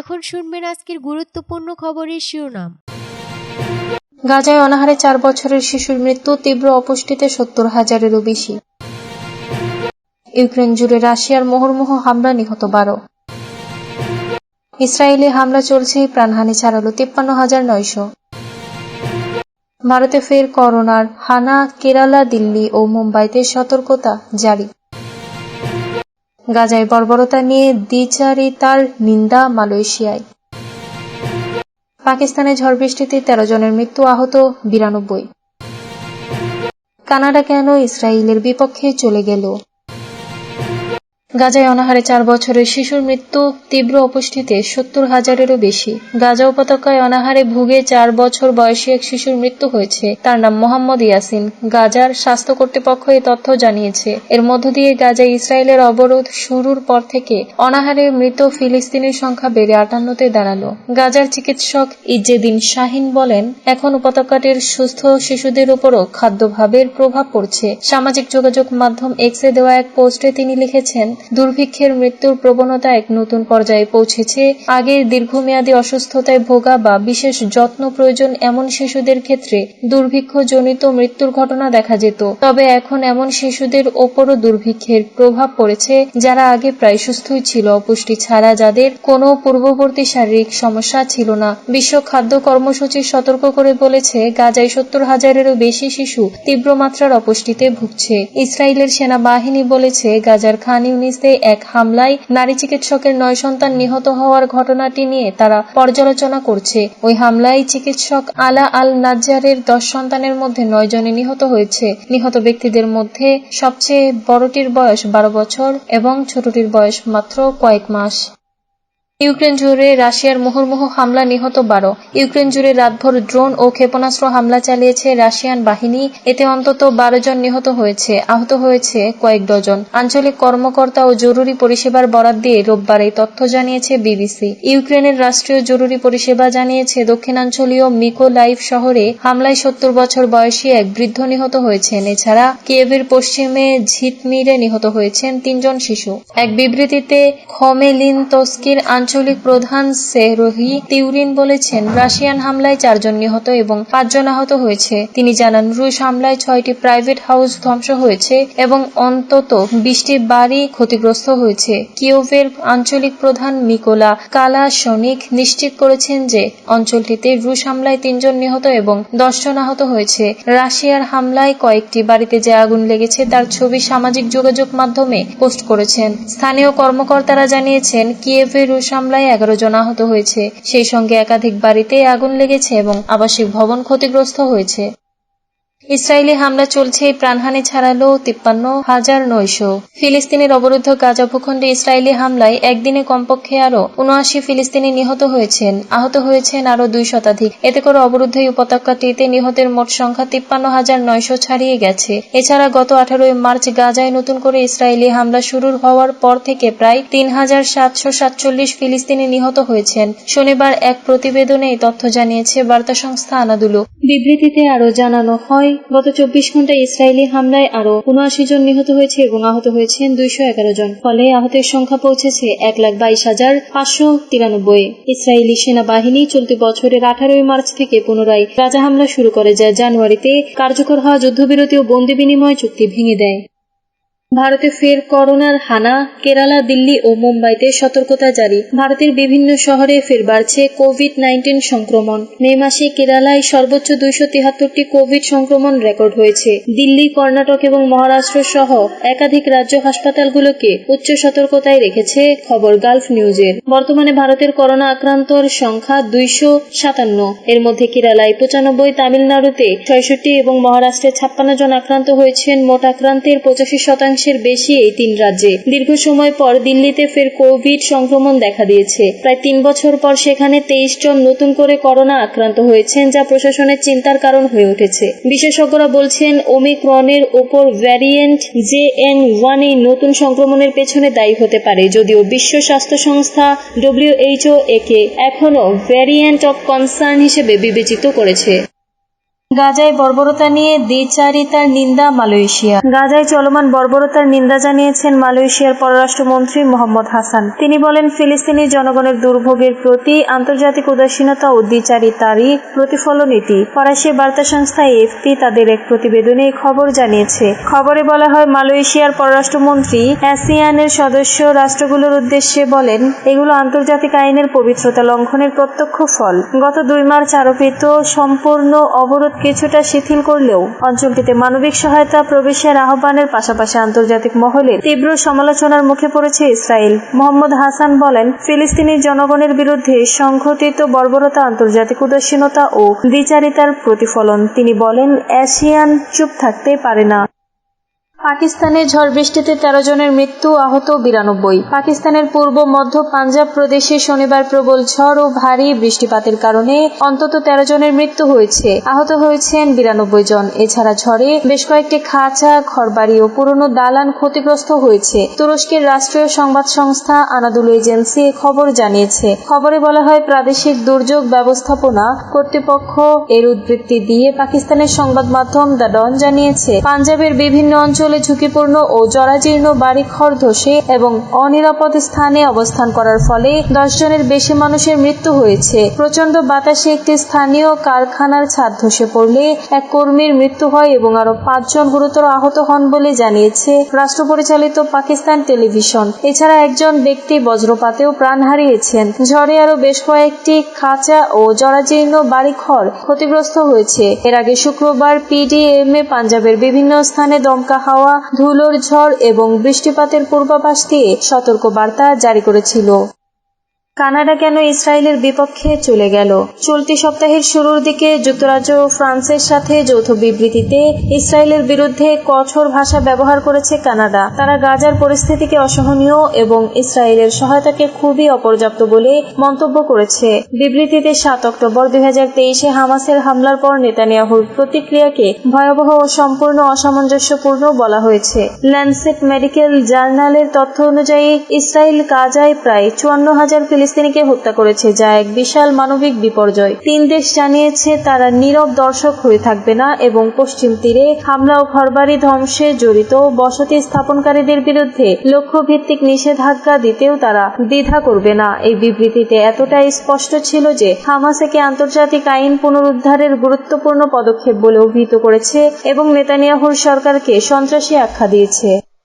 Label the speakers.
Speaker 1: এখন শুনবেন আজকের গুরুত্বপূর্ণ খবরের শিরোনাম।
Speaker 2: গাজায় অনাহারে চার বছরের শিশুর মৃত্যু, তীব্র অপুষ্টিতে সত্তর হাজারেরও বেশি। ইউক্রেন জুড়ে রাশিয়ার মোহরমোহ হামলা নিহত বারো। ইসরায়েলি হামলা চলছেই প্রাণহানি ছাড়ালো তিপ্পান্ন হাজার নয়শো। ভারতে ফের করোনার হানা, কেরালা, দিল্লি ও মুম্বাইতে সতর্কতা জারি। গাজায় বর্বরতা নিয়ে দ্বিচারিতার নিন্দা মালয়েশিয়ায়। পাকিস্তানে ঝড় বৃষ্টিতে তেরো জনের মৃত্যু আহত বিরানব্বই। কানাডা কেন ইসরায়েলের বিপক্ষে চলে গেল? গাজায় অনাহারে চার বছরের শিশুর মৃত্যু তীব্র অপুষ্টিতে সত্তর হাজারেরও বেশি। গাজা উপত্যকায় অনাহারে ভুগে চার বছর বয়সী এক শিশুর মৃত্যু হয়েছে। তার নাম মোহাম্মদ ইয়াসিন। গাজার স্বাস্থ্য কর্তৃপক্ষ এই তথ্য জানিয়েছে। এর মধ্য দিয়ে গাজায় ইসরায়েলের অবরোধ শুরুর পর থেকে অনাহারে মৃত ফিলিস্তিনের সংখ্যা বেড়ে আটান্নতে দাঁড়াল। গাজার চিকিৎসক ইজ্জেদিন শাহিন বলেন, এখন উপত্যকাটির সুস্থ শিশুদের উপরও খাদ্যভাবের প্রভাব পড়ছে। সামাজিক যোগাযোগ মাধ্যম এক্সে দেওয়া এক পোস্টে তিনি লিখেছেন দুর্ভিক্ষের মৃত্যুর প্রবণতা এক নতুন পর্যায়ে পৌঁছেছে। আগে দীর্ঘমেয়াদী অসুস্থতায় ভোগা বা বিশেষ যত্ন প্রয়োজন এমন শিশুদের ক্ষেত্রে দুর্ভিক্ষজনিত মৃত্যুর ঘটনা দেখা যেত। তবে এখন এমন শিশুদের ওপরও দুর্ভিক্ষের প্রভাব পড়েছে, যারা আগে প্রায় সুস্থই ছিল। অপুষ্টি ছাড়া যাদের কোনো পূর্ববর্তী শারীরিক সমস্যা ছিল না। বিশ্ব খাদ্য কর্মসূচি সতর্ক করে বলেছে, গাজায় সত্তর হাজারেরও বেশি শিশু তীব্র মাত্রার অপুষ্টিতে ভুগছে। ইসরায়েলের সেনাবাহিনী বলেছে, গাজার খান ইউনিসে এক হামলায় নারী চিকিৎসকের নয় সন্তান নিহত হওয়ার ঘটনাটি নিয়ে তারা পর্যালোচনা করছে। ওই হামলায় চিকিৎসক আলা আল নাজারের দশ সন্তানের মধ্যে নয় জনে নিহত হয়েছে। নিহত ব্যক্তিদের মধ্যে সবচেয়ে বড়টির বয়স বারো বছর এবং ছোটটির বয়স মাত্র কয়েক মাস। ইউক্রেন জুড়ে রাশিয়ার মুহুর্মুহু হামলা নিহত বারো। ইউক্রেন জুড়ে রাতভর ড্রোন ও ক্ষেপণাস্ত্র হামলা চালিয়েছে রাশিয়ান বাহিনী। এতে অন্তত বারো জন নিহত হয়েছে, আহত হয়েছে কয়েক ডজন। আঞ্চলিক কর্মকর্তা ও জরুরি পরিষেবার বরাদ দিয়ে রোববার এই তথ্য জানিয়েছে বিবিসি। ইউক্রেনের রাষ্ট্রীয় জরুরি পরিষেবা জানিয়েছে দক্ষিণাঞ্চলীয় মিকোলাইভ শহরে হামলায় সত্তর বছর বয়সী এক বৃদ্ধ নিহত হয়েছেন। এছাড়া কিয়েভের পশ্চিমে ঝিতমিরে নিহত হয়েছেন তিনজন শিশু। এক বিবৃতিতে খমেলিন তস্কির আঞ্চলিক প্রধান সেহরহি তিউরিন বলেছেন, রাশিয়ান হামলায় চারজন নিহত এবং পাঁচজন আহত হয়েছে। তিনি জানান, রুশ হামলায় ছয়টি প্রাইভেট হাউস ধ্বংস হয়েছে এবং অন্তত বিশটি বাড়ি ক্ষতিগ্রস্ত হয়েছে। কিয়োভের আঞ্চলিক প্রধান মিকোলা কালাশনিক নিশ্চিত করেছেন যে, অঞ্চলটিতে রুশ হামলায় তিনজন নিহত এবং দশজন আহত হয়েছে। রাশিয়ার হামলায় কয়েকটি বাড়িতে যে আগুন লেগেছে তার ছবি সামাজিক যোগাযোগ মাধ্যমে পোস্ট করেছেন। স্থানীয় কর্মকর্তারা জানিয়েছেন, কিয়েভে রুশ হামলায় এগারো জন আহত হয়েছে। সেই সঙ্গে একাধিক বাড়িতে আগুন লেগেছে এবং আবাসিক ভবন ক্ষতিগ্রস্ত হয়েছে। ইসরায়েলি হামলা চলছে প্রাণহানি ছাড়ালো তিপ্পান্ন হাজার নয়শো। ফিলিস্তিনের অবরুদ্ধ গাজা ভূখণ্ডে ইসরায়েলি হামলায় একদিনে কমপক্ষে আরও উনআশি ফিলিস্তিনি নিহত হয়েছেন। আহত হয়েছেন আরও দুই শতাধিক। এতে করে অবরুদ্ধ এই উপত্যকাটিতে নিহতের মোট সংখ্যা তিপ্পান্ন হাজার নয়শো ছাড়িয়ে গেছে। এছাড়া গত আঠারোই মার্চ গাজায় নতুন করে ইসরায়েলি হামলা শুরু হওয়ার পর থেকে প্রায় তিন হাজার সাতশো সাতচল্লিশ ফিলিস্তিনি নিহত হয়েছেন। শনিবার এক প্রতিবেদনে এই তথ্য জানিয়েছে বার্তা সংস্থা আনাদুলু। বিবৃতিতে আরও জানানো হয় গত চব্বিশ ঘন্টায় ইসরায়েলি হামলায় আরও উনআশি জন নিহত হয়েছে এবং আহত হয়েছেন দুইশো এগারো জন। ফলে আহতের সংখ্যা পৌঁছেছে এক লাখ বাইশ হাজার পাঁচশো তিরানব্বই। ইসরায়েলি সেনাবাহিনী চলতি বছরের আঠারোই মার্চ থেকে পুনরায় রাজা হামলা শুরু করে, যা জানুয়ারিতে কার্যকর হওয়া যুদ্ধবিরতি ও বন্দি বিনিময় চুক্তি ভেঙে দেয়। ভারতে ফের করোনার হানা, কেরালা, দিল্লি ও মুম্বাইতে সতর্কতা জারি। ভারতের বিভিন্ন শহরে ফের বাড়ছে কোভিড নাইন্টিন সংক্রমণ। মে মাসে কেরালায় সর্বোচ্চ দুইশো তিহাত্তরটি কোভিড সংক্রমণ রেকর্ড হয়েছে। দিল্লি, কর্ণাটক এবং মহারাষ্ট্র সহ একাধিক রাজ্য হাসপাতালগুলোকে উচ্চ সতর্কতায় রেখেছে খবর গালফ নিউজের। বর্তমানে ভারতের করোনা আক্রান্তর সংখ্যা দুইশো সাতান্ন। এর মধ্যে কেরালায় পঁচানব্বই, তামিলনাড়ুতে ছয়ষট্টি এবং মহারাষ্ট্রে ছাপ্পান্ন জন আক্রান্ত হয়েছেন। মোট আক্রান্তের পঁচাশি শতাংশ শতাংশের বেশি এই তিন রাজ্যে। দীর্ঘ সময় পর দিল্লিতে ফের কোভিড সংক্রমণ দেখা দিয়েছে। প্রায় তিন বছর পর সেখানে তেইশ জন নতুন করে করোনা আক্রান্ত হয়েছেন, যা প্রশাসনের চিন্তার কারণ হয়ে উঠেছে। বিশেষজ্ঞরা বলছেন, ওমিক্রনের ওপর ভ্যারিয়েন্ট জে এন ওয়ান এই নতুন সংক্রমণের পেছনে দায়ী হতে পারে, যদিও বিশ্ব স্বাস্থ্য সংস্থা ডব্লিউএইচও একে এখনও ভ্যারিয়েন্ট অব কনসার্ন হিসেবে বিবেচিত করেছে। গাজায় বর্বরতা নিয়ে দ্বিচারিতার নিন্দা মালয়েশিয়া গাজায় চলমান বর্বরতার নিন্দা জানিয়েছেন মালয়েশিয়ার পররাষ্ট্রমন্ত্রী মোহাম্মদ হাসান। তিনি বলেন, ফিলিস্তিনি জনগণের দুর্ভোগের প্রতি আন্তর্জাতিক উদাসীনতা ও দ্বিচারিতারই প্রতিফলন এটি ফরাসি বার্তা সংস্থা এফপি তাদের এক প্রতিবেদনে এই খবর জানিয়েছে। খবরে বলা হয়, মালয়েশিয়ার পররাষ্ট্রমন্ত্রী অ্যাসিয়ানের সদস্য রাষ্ট্রগুলোর উদ্দেশ্যে বলেন, এগুলো আন্তর্জাতিক আইনের পবিত্রতা লঙ্ঘনের প্রত্যক্ষ ফল। গত দুই মার্চ আরোপিত সম্পূর্ণ অবরোধ কিছুটা শিথিল করলেও অঞ্চলটিতে মানবিক সহায়তা প্রবেশের আহ্বানের পাশাপাশি আন্তর্জাতিক মহলে তীব্র সমালোচনার মুখে পড়েছে ইসরায়েল। মোহাম্মদ হাসান বলেন, ফিলিস্তিনি জনগণের বিরুদ্ধে সংঘটিত বর্বরতা, আন্তর্জাতিক উদাসীনতা ও দ্বিচারিতার প্রতিফলন। তিনি বলেন এশিয়ান চুপ থাকতে পারে না। পাকিস্তানে ঝড় বৃষ্টিতে তেরো জনের মৃত্যু, আহত বিরানব্বই। পাকিস্তানের পূর্ব মধ্য পাঞ্জাব প্রদেশে শনিবার প্রবল ঝড় ও ভারী বৃষ্টিপাতের কারণে অন্তত তেরো জনের মৃত্যু হয়েছে, আহত হয়েছেন বিরানব্বই জন। এছাড়া ঝড়ে বেশ কয়েকটি খাঁচা, ঘরবাড়ি ও পুরনো দালান ক্ষতিগ্রস্ত হয়েছে। তুরস্কের রাষ্ট্রীয় সংবাদ সংস্থা আনাদুল এজেন্সি খবর জানিয়েছে। খবরে বলা হয়, প্রাদেশিক দুর্যোগ ব্যবস্থাপনা কর্তৃপক্ষ এর উদ্বৃত্তি দিয়ে পাকিস্তানের সংবাদ মাধ্যম দ্য ডন জানিয়েছে, পাঞ্জাবের বিভিন্ন অঞ্চলে ঝুঁকিপূর্ণ ও জরাজীর্ণ বাড়ি খড় ধসে এবং অনিরাপদ স্থানে অবস্থান করার ফলে দশ জনের বেশি মানুষের মৃত্যু হয়েছে। প্রচণ্ড বাতাসে একটি স্থানীয় কারখানার ছাদ ধসে পড়লে এক কর্মীর মৃত্যু হয় এবং আরও পাঁচজন গুরুতর আহত হন বলে জানিয়েছে রাষ্ট্র পরিচালিত পাকিস্তান টেলিভিশন। এছাড়া একজন ব্যক্তি বজ্রপাতেও প্রাণ হারিয়েছেন। ঝড়ে আরও বেশ কয়েকটি খাঁচা ও জরাজীর্ণ বাড়ি বাড়িঘর ক্ষতিগ্রস্ত হয়েছে। এর আগে শুক্রবার পিডিএমএ পাঞ্জাবের বিভিন্ন স্থানে দমকা হাওয়া ধুলোর ঝড় এবং বৃষ্টিপাতের পূর্বাভাস দিয়ে সতর্ক বার্তা জারি করেছিল। কানাডা কেন ইসরায়েলের বিপক্ষে চলে গেল? চলতি সপ্তাহের শুরুর দিকে যুক্তরাজ্য ও ফ্রান্সের সাথে যৌথ বিবৃতিতে ইসরায়েলের বিরুদ্ধে কঠোর ভাষা ব্যবহার করেছে কানাডা। তারা গাজার পরিস্থিতিকে অসহনীয় এবং ইসরায়েলের সহায়তাকে খুবই অপর্যাপ্ত বলে মন্তব্য করেছে। বিবৃতিতে সাত অক্টোবর দুই হাজার তেইশে হামাসের হামলার পর নেতানিয়াহুর প্রতিক্রিয়াকে ভয়াবহ ও সম্পূর্ণ অসামঞ্জস্যপূর্ণ বলা হয়েছে। ল্যান্সেট মেডিকেল জার্নালের তথ্য অনুযায়ী, ইসরায়েল গাজায় প্রায় চুয়ান্ন হাজার ফিলিস্তিনিকে হত্যা করেছে, যা এক বিশাল মানবিক বিপর্যয়। তিন দেশ জানিয়েছে তারা নীরব দর্শক হয়ে থাকবে না এবং পশ্চিম তীরে হামলা ও ঘরবাড়ি ধ্বংসে জড়িত বসতি স্থাপনকারীদের বিরুদ্ধে লক্ষ্যভিত্তিক নিষেধাজ্ঞা দিতেও তারা দ্বিধা করবে না। এই বিবৃতিতে এতটাই স্পষ্ট ছিল যে হামাস একে আন্তর্জাতিক আইন পুনরুদ্ধারের গুরুত্বপূর্ণ পদক্ষেপ বলে অভিহিত করেছে এবং নেতানিয়াহুর সরকারকে সন্ত্রাসী আখ্যা দিয়েছে।